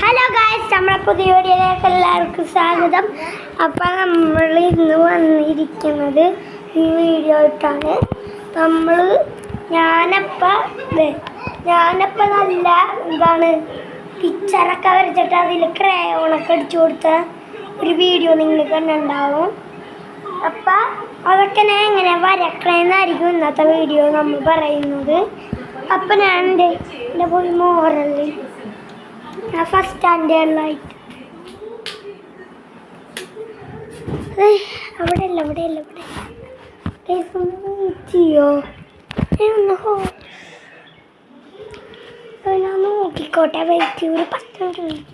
Hello guys നമ്മളെ പുതിയ വീഡിയോയിലേക്ക് എല്ലാവർക്കും സ്വാഗതം. അപ്പം നമ്മൾ ഇന്ന് വന്നിരിക്കുന്നത് ഈ വീഡിയോ ആയിട്ടാണ്. നമ്മൾ ഞാനപ്പം ഞാനപ്പം നല്ല എന്താണ് പിക്ചറൊക്കെ വരച്ചിട്ട് അതിൽ ക്രയോണൊക്കെ അടിച്ചു കൊടുത്ത. ഒരു വീഡിയോ നിങ്ങൾ കണ്ടുണ്ടാവും അപ്പം അതൊക്കെ ഞാൻ എങ്ങനെ വരക്കണമെന്നായിരിക്കും ഇന്നത്തെ വീഡിയോ നമ്മൾ പറയുന്നത്. അപ്പം ഞാൻ എന്റെ എന്റെ പോയി മോറൽ ഞാൻ ഫസ്റ്റ് സ്റ്റാൻഡേർഡിലായിട്ട് അവിടെ അല്ല ഇവിടെ അല്ല വെയിറ്റ് ചെയ്യോ ഞാൻ നോക്കിക്കോട്ടെ വെയിറ്റ് ഒരു പത്ത് മിനിറ്റ്.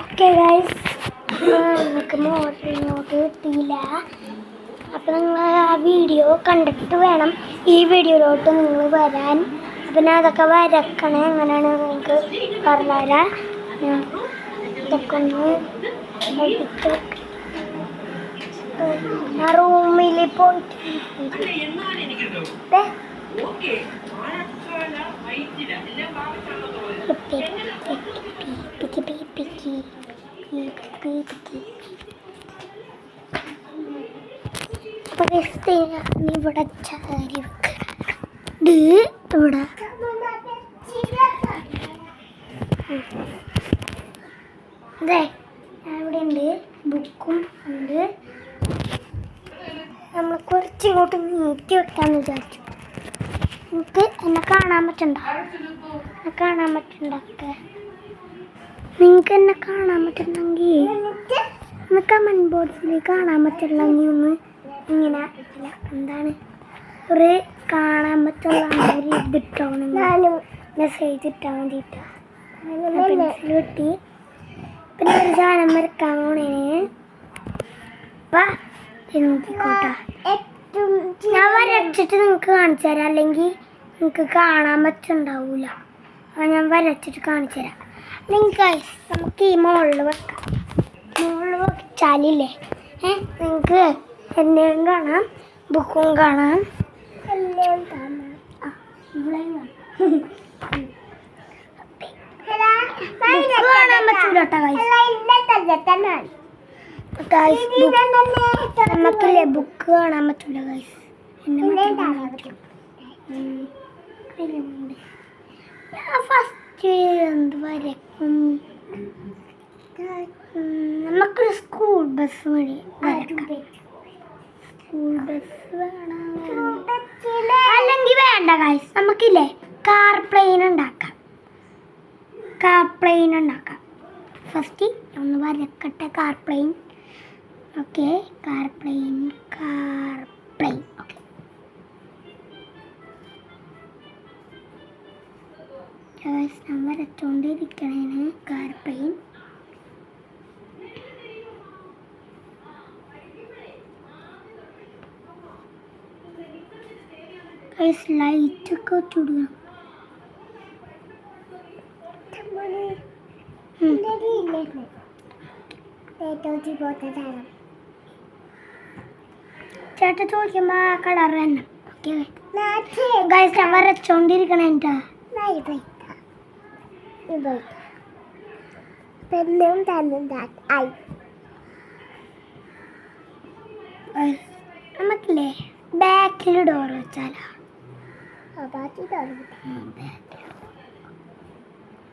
ഓക്കെ ഗൈസ് നമുക്ക് ഓർഡർ ഇങ്ങോട്ട് കിട്ടിയില്ല അപ്പം നിങ്ങൾ ആ വീഡിയോ കണ്ടിട്ട് വേണം ഈ വീഡിയോയിലോട്ട് നിങ്ങൾ വരാൻ ഞാൻ അതൊക്കെ വരക്കണേ എങ്ങനെയാണ് നിങ്ങൾക്ക് പറഞ്ഞുതരാം ഇതൊക്കെ ഒന്ന് റൂമിൽ പോയിട്ട് പിക്കി, പിക്കി, പിക്കി, പിക്കി, പിക്കി, പിക്കി. അപ്പൊ ഞാൻ ഇവിടെ ചാരി വെക്കണം. ഇത് ഇവിടെ. അതെ ഇവിടെ ഉണ്ട്. ബുക്കും ഉണ്ട്. നമ്മൾ കുറച്ചിങ്ങോട്ട് നീക്കി വെക്കാന്ന് വിചാരിച്ചു. നിങ്ങൾക്ക് എന്നെ കാണാൻ പറ്റണ്ട? എന്നെ കാണാൻ പറ്റണ്ടൊക്കെ നിങ്ങൾക്ക് എന്നെ കാണാൻ പറ്റുന്നെങ്കിൽ ഒന്ന് കമന്റ് ബോക്സിൽ കാണാൻ പറ്റില്ലെങ്കിൽ ഒന്ന് ഇങ്ങനെ എന്താണ്? ഒരു കാണാൻ പറ്റുള്ള ഒരു ഇതിട്ടാണ് മെസ്സേജ് ഇട്ടാൽ വേണ്ടിയിട്ട് പെൻസിൽ കിട്ടി പിന്നെ ഒരു സാധനം വരക്കാൻ പോണേ അപ്പം നോക്കിക്കോട്ടെ. ഞാൻ വരച്ചിട്ട് നിങ്ങൾക്ക് കാണിച്ചു തരാം. അല്ലെങ്കിൽ നിങ്ങൾക്ക് കാണാൻ പറ്റുണ്ടാവൂല അപ്പം ഞാൻ വരച്ചിട്ട് കാണിച്ചു തരാം. അല്ലെങ്കിൽ നമുക്ക് ഈ മുകളിൽ വെക്കാം. മുകളിൽ വെച്ചാലില്ലേ? ഏ നിങ്ങൾക്ക് എന്നെയും കാണാം. ബുക്കും കാണാം. എല്ലാം കാണാം. ആ ഇവിടെയും കാണാം. ബുക്ക് കാണാൻ പറ്റൂല കേട്ടോ നമുക്കില്ലേ ബുക്ക് കാണാൻ പറ്റൂല ഗൈസ് ഫസ്റ്റ് എന്ത് വരക്കും നമുക്കൊരു സ്കൂൾ ബസ് വഴി വരക്കാം അല്ലെങ്കിൽ വേണ്ട ഗൈസ് നമുക്കില്ലേ കാർ പ്ലെയിൻ ഉണ്ടാക്കാം. കാർ പ്ലെയിൻ ഉണ്ടാക്കാം. ഫസ്റ്റ് ഒന്ന് വരക്കട്ടെ car plane okay car plane car plane okay ഞാൻ വരച്ചോണ്ടിരിക്കണേന് കാർ പ്ലെയിൻ ലൈറ്റ് ഒക്കെ വെച്ചുകൊടുക്കണം ചേട്ട ചോദിക്കുമ്പോ കളർ തന്നെ. ഗൈസ് ഞാൻ വരച്ചോണ്ടിരിക്കണ എന്റെ. പെണ്ണും തന്നെ ആയി നമുക്കില്ലേ? ബാക്കിൽ ഡോർ വെച്ചാലോ? തുറന്നു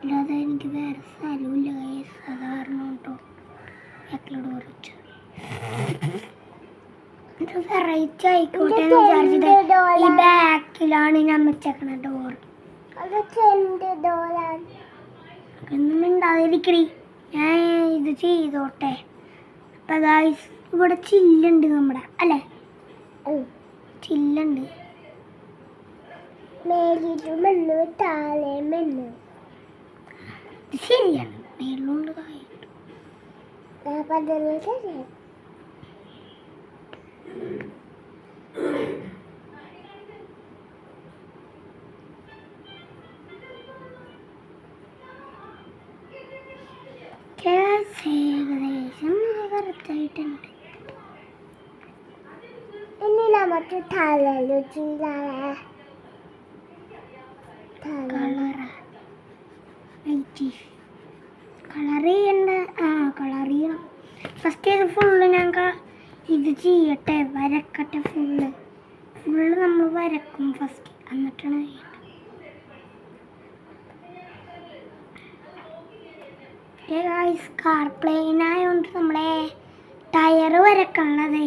അല്ലാതെ എനിക്ക് വേറെ സ്ഥലമില്ല സാധാരണ കേട്ടോ ബാക്കിൽ കുറച്ച് വെറൈറ്റി ആയിക്കോട്ടെ എന്ന് വിചാരിച്ചത് ഈ ബാക്കിലാണ് ഞാൻ വെച്ചേക്കണ ഡോർ ഒന്നും മിണ്ടാതിരിക്കടി. ഞാൻ ഇത് ചെയ്തോട്ടെ. അപ്പൊ ഗായ്സ് ഇവിടെ ചില്ലുണ്ട് നമ്മുടെ അല്ലേ? ചില്ലുണ്ട് മേലിലും മെന്ന് താഴെ മെന്ന് ഇത് ശരിയാണ് മേലുണ്ട് താഴെയുണ്ട്. പതിനൊന്ന് ശരിയാണ് Guys, ഏകദേശം കറക്റ്റായിട്ടുണ്ട് ഇനി നമുക്ക് താഴെ ചെയ്യട്ടെ വരക്കട്ടെ ഫുള്ള് ഫുള്ള് നമ്മൾ വരക്കും ഫസ്റ്റ് എന്നിട്ടാണ് ചെയ്യേണ്ടത്. കാർ പ്ലെയിൻ ആയതുകൊണ്ട് നമ്മളെ ടയർ വരക്കണത്.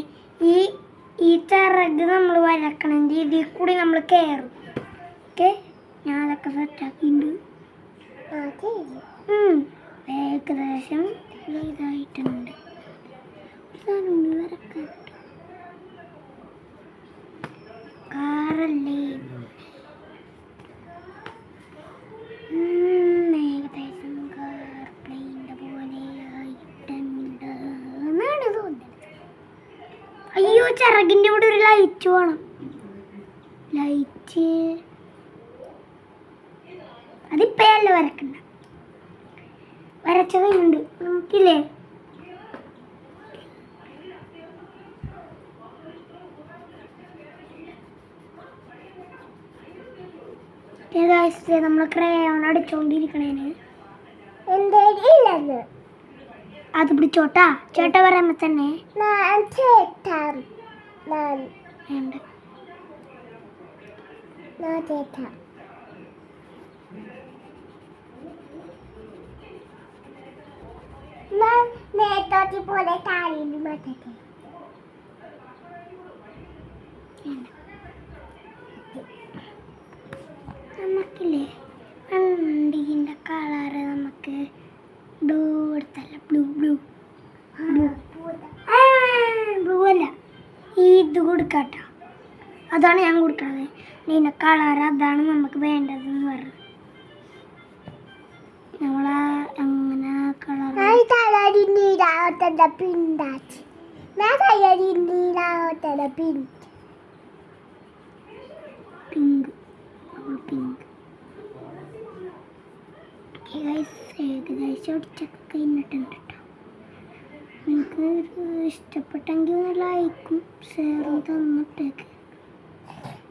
ഈ ഈ ചിറക് നമ്മൾ വരക്കണമെങ്കിൽ ഇതിൽ കൂടി നമ്മൾ കയറും ഓക്കെ ഞാൻ അതൊക്കെ സെറ്റാക്കിയിട്ടുണ്ട്. ഏകദേശം ഇതായിട്ടുണ്ട്. വരക്കാൻ കാറല്ലേ ഏകദേശം അയ്യോ ചിറകിന്റെ ഇവിടെ ഒരു ലൈറ്റ് വേണം. ലൈറ്റ് അതിപ്പോഴല്ല വരക്കണ്ട വരച്ചതുണ്ട് കയ്യുണ്ട് നമുക്കില്ലേ നമ്മൾ ക്രയോൺ അടിച്ചോണ്ടിരിക്കണേന്. എന്തായാലും അത് പിടിച്ചോട്ടാ ചേട്ടാ. പറയുമ്പോ തന്നെ. നേരത്തെ പോലെ താഴെ മാറ്റട്ടെ വേണ്ട നമുക്കില്ലേ വണ്ടീന്റെ കളറ് നമുക്ക് ബ്ലൂ എടുത്തല്ല ബ്ലൂ ബ്ലൂ ബ്ലൂ അല്ല ഈ ഇത് കൊടുക്കാട്ടോ അതാണ് ഞാൻ കൊടുക്കുന്നത്. ഇതിന്റെ കളർ അതാണ് നമുക്ക് വേണ്ടതെന്ന് പറഞ്ഞു. നമ്മളാ അങ്ങനെ കളർ പിങ്ക് പിങ്ക് ഏകദേശം അടിച്ചൊക്കെ കഴിഞ്ഞിട്ടുണ്ട് കേട്ടോ നിങ്ങൾക്ക് ഇഷ്ടപ്പെട്ടെങ്കിൽ ഒന്ന് ലൈക്കും ഷെയറും തന്നിട്ടേക്ക്.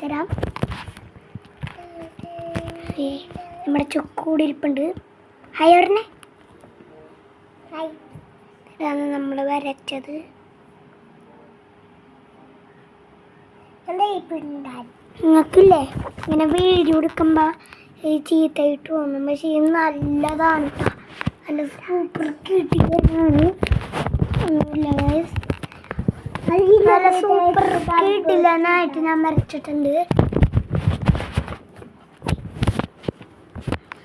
കാണിച്ചു തരാം നമ്മുടെ ചുക്കൂടി ഇരിപ്പുണ്ട്. ഹായ് പറഞ്ഞേ ഇതാണ് നമ്മൾ വരച്ചത്. നിങ്ങൾക്കില്ലേ? ഇങ്ങനെ വീഡിയോ എടുക്കുമ്പോൾ ഈ ചീത്തയിട്ട് തോന്നും. പക്ഷേ ഇത് നല്ലതാണ്. നല്ല സൂപ്പർ കിട്ടിയതാണ് ഒന്നുമില്ല. നല്ല സൂപ്പർ കിട്ടില്ലെന്നായിട്ട് ഞാൻ വരച്ചിട്ടുണ്ട്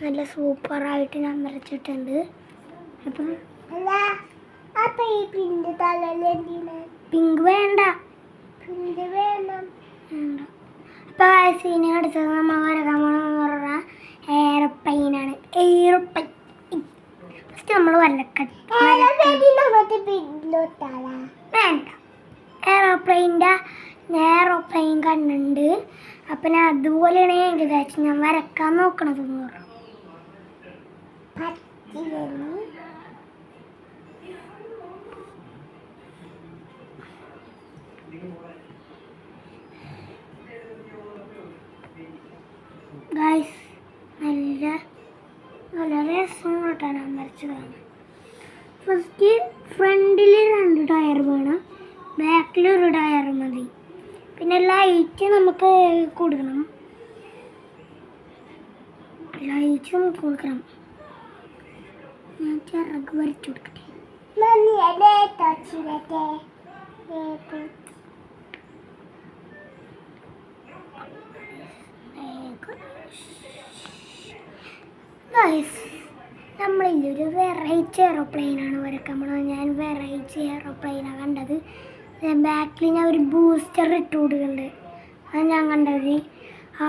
നല്ല സൂപ്പറായിട്ട് ഞാൻ വരച്ചിട്ടുണ്ട് അപ്പം പിങ്ക് വേണ്ട. പിണ്ട് വേണം. അപ്പം സീനെ അടുത്തത് നമ്മൾ വരക്കാൻ പോകണമെന്ന് പറഞ്ഞാൽ എയർപ്ലെയിനാണ് എയർപ്ലെയിൻ ഫസ്റ്റ് നമ്മൾ വരക്കട്ടെ വേണ്ട. എയറോപ്ലെയിന്റെ എയറോപ്ലെയിൻ കണ്ണുണ്ട്. അപ്പം ഞാൻ അതുപോലെയാണ് ഏകദേശം ഞാൻ വരക്കാൻ നോക്കണത് എന്ന് പറഞ്ഞു. ഗൈസ് നല്ല നല്ല രസം കേട്ടാണ് ഞാൻ വരച്ചതാണ് ഫസ്റ്റ് ഫ്രണ്ടിൽ രണ്ട് ടയർ വേണം. ബാക്കിൽ ഒരു ടയർ മതി. പിന്നെ ലൈറ്റ് നമുക്ക് കൊടുക്കണം. ലൈറ്റ് നമുക്ക് കൊടുക്കണം. ഞാൻ ചിറക് വരച്ചു കൊടുക്കട്ടെ. നമ്മളില്ലൊരു വെറൈറ്റി എയറോപ്ലെയിനാണ് വരക്കാൻ പോണത് ഞാൻ വെറൈറ്റി എയറോപ്ലെയിനാണ് കണ്ടത്. ബാക്കിൽ ഞാൻ ഒരു ബൂസ്റ്റർ ഇട്ട് കൊടുക്കുന്നുണ്ട് അത് ഞാൻ കണ്ടത്.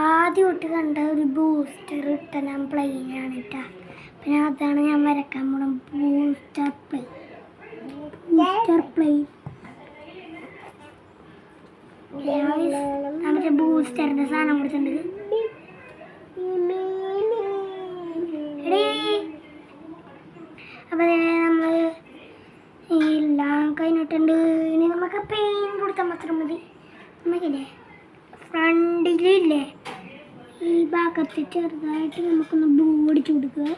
ആദ്യം ഇട്ട് കണ്ട ഒരു ബൂസ്റ്റർ ഇട്ട ഞാൻ പ്ലെയിനാണ് ഇട്ട പിന്നെ അതാണ് ഞാൻ വരക്കാൻ പോണ ബൂസ്റ്റർ പ്ലെയിൻ ബൂസ്റ്റർ പ്ലെയിൻ മറ്റേ ബൂസ്റ്ററിന്റെ സാധനം കൊടുത്തിട്ടുണ്ട് എടീ. അപ്പൊ ദേ നമ്മൾ എല്ലാം കഴിഞ്ഞിട്ടുണ്ട് ഇനി നമുക്ക് പെയിൻ കൊടുത്താൽ മാത്രം മതി നമുക്കില്ലേ ഫ്രണ്ടിലില്ലേ ഈ ഭാഗത്ത് ചെറുതായിട്ട് നമുക്കൊന്ന് ബ്ലൂ അടിച്ചു കൊടുക്കുക.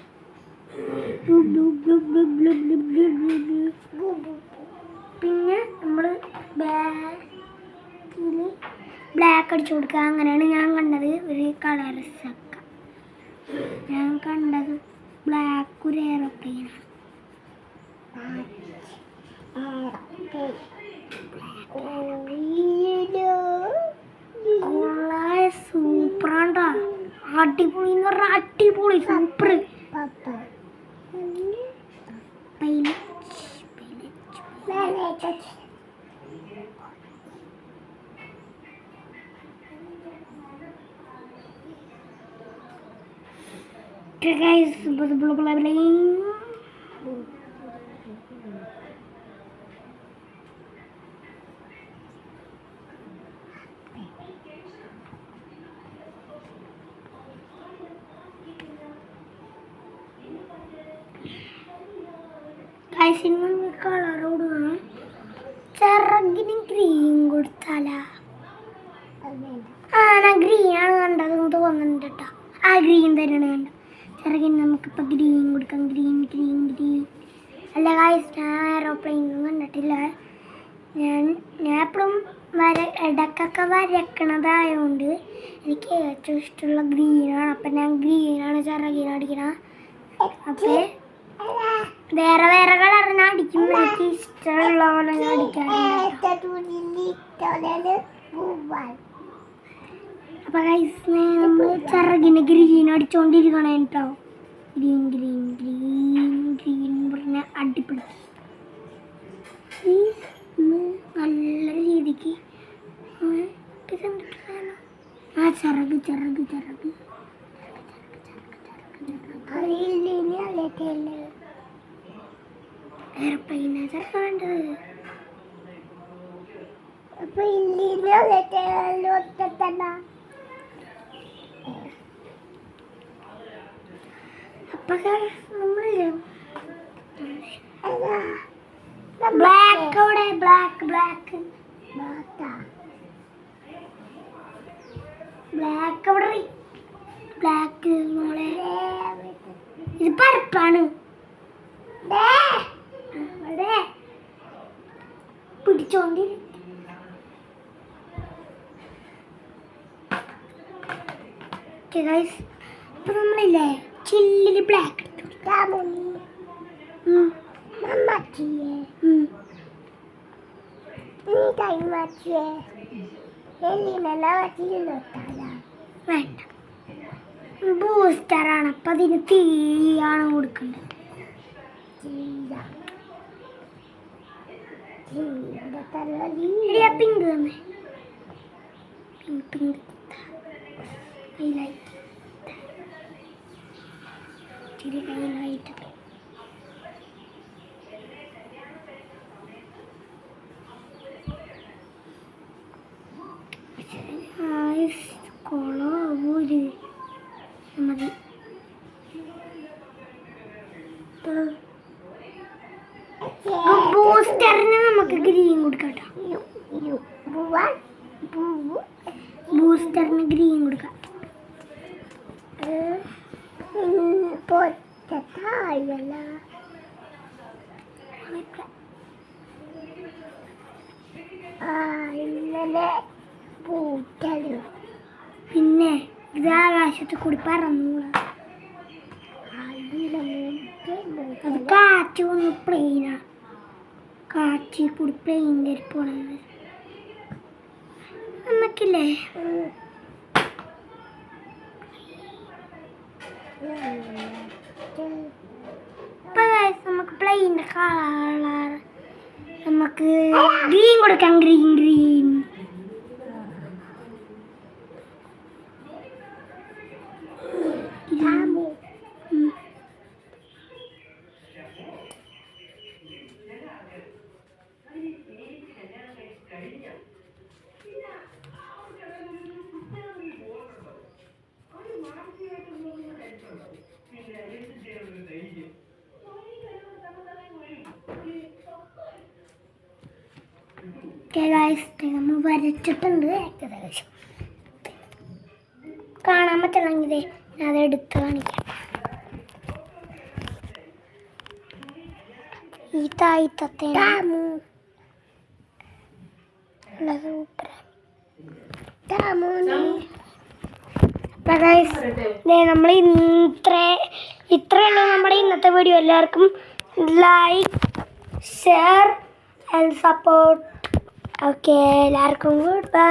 പിന്നെ നമ്മൾ ബാക്കിൽ ബ്ലാക്ക് അടിച്ചു കൊടുക്കുക. അങ്ങനെയാണ് ഞാൻ കണ്ടത്. ഒരു കളർ സക്ക guys blah blah blah blah വരക്കണതായതുകൊണ്ട് എനിക്ക് ഏറ്റവും ഇഷ്ടമുള്ള ഗ്രീനാണ്. അപ്പം ഞാൻ ഗ്രീനാണ് ചിറകിന് അടിക്കണ. അപ്പോൾ വേറെ വേറെ കളറിന് അടിക്കും. എനിക്ക് ഇഷ്ടമുള്ള പോലെ ഞാൻ അടിക്കാറുണ്ട്. അപ്പൊ ഗൈസ് നമ്മൾ ചിറകിന് ഗ്രീൻ അടിച്ചോണ്ടിരിക്കണേ കേട്ടോ ഗ്രീൻ ഗ്രീൻ ഗ്രീൻ ഗ്രീൻ പറഞ്ഞ അടിപൊളി. നല്ല രീതിക്ക്? ആ ചിറക് ചിറക് ചിറക് അപ്പൊ ഇല്ലില്ല ഒറ്റത്തന്നെ അപ്പൊ നമ്മളില്ലേ ബ്ലാക്ക് അവിടെ ബ്ലാക്ക് ബ്ലാക്ക് ബ്ലാക്ക് അവിടെ ബ്ലാക്ക് മോളെ. ഇത് പരപ്പാണ്. പിടിച്ചോണ്ടി ഗൈസ് ഇപ്പൊ നമ്മളില്ലേ? ചില്ലിൽ ബ്ലാക്ക് എടുത്തു കൈമാറ്റിയേ എല്ലിനെല്ലാം വച്ചിരുന്നോട്ടാല വേണ്ട. ബൂസ്റ്ററാണ് അപ്പം അതിന് തീയാണ് കൊടുക്കേണ്ടത് പിങ്ക് തന്നെ. ഹൈലൈറ്റ് കയ്യിലായിട്ടുണ്ട് കൊളോര് മതി ബൂസ്റ്ററിന് നമുക്ക് ഗ്രീൻ കൊടുക്കാം ബൂസ്റ്ററിന് ഗ്രീൻ കൊടുക്കാം. ആ ഇന്നലെ പിന്നെ ഇത് ആകാശത്ത് കൂടി പറന്നൂടാ അത് കാറ്റ് വന്ന് പ്ലെയിനാ കാറ്റിൽ കൂടി പ്ലെയിൻ കയറി പോണത്. നമുക്കില്ലേ നമുക്ക് പ്ലെയിന്റെ കളർ നമുക്ക് ഗ്രീൻ കൊടുക്കാം ഗ്രീൻ ഗ്രീൻ വരച്ചിട്ടുണ്ട് ഏകദേശം. കാണാൻ പറ്റില്ലെങ്കിൽ ഞാൻ അത് എടുത്ത് കാണിക്കാം. ഈ തായിത്തത്തെ നമ്മൾ ഇത്ര ഇത്രയേ ഉള്ളൂ നമ്മുടെ ഇന്നത്തെ വീഡിയോ എല്ലാവർക്കും like share and support okay എല്ലാവർക്കും ഗുഡ് ബൈ